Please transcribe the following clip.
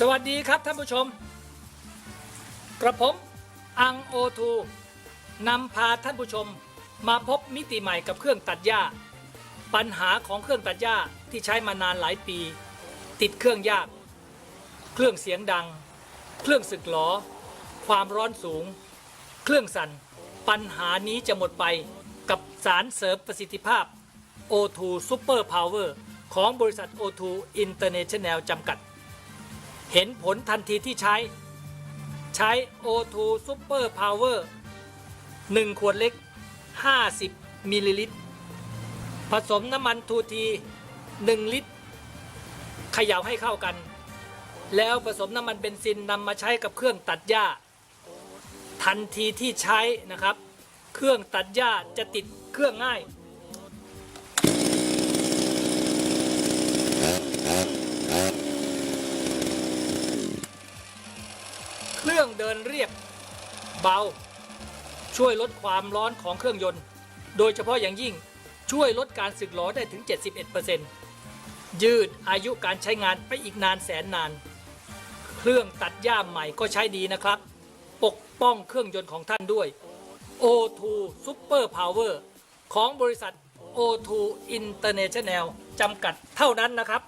สวัสดีครับท่านผู้ชม กระผมอังโอทูนำพาท่านผู้ชมมาพบมิติใหม่กับเครื่องตัดหญ้า ปัญหาของเครื่องตัดหญ้าที่ใช้มานานหลายปี ติดเครื่องยาก เครื่องเสียงดัง เครื่องสึกหลอความร้อนสูง เครื่องสั่นปัญหานี้จะหมดไปกับสารเสริมประสิทธิภาพ O2 Super Power ของบริษัท O2 International จำกัด เห็นผลทันทีที่ใช้ ใช้ O2 Super Power 1 ขวดเล็ก 50 มิลลิลิตร ผสมน้ำมันทูที 1 ลิตรเขย่าให้เข้ากัน แล้วผสมน้ำมันเบนซินนำมาใช้กับเครื่องตัดหญ้า ทันทีที่ใช้นะครับ เครื่องตัดหญ้าจะติดเครื่องง่าย เครื่องเดินเรียบเบา ช่วยลดความร้อนของเครื่องยนต์ โดยเฉพาะอย่างยิ่งช่วยลดการสึกหรอได้ถึง 71%ยืดอายุการใช้งานไปอีกนานแสนนาน เครื่องตัดหญ้าใหม่ก็ใช้ดีนะครับ ปกป้องเครื่องยนต์ของท่านด้วย O2 Super Power ของบริษัท O2 International จำกัดเท่านั้นนะครับ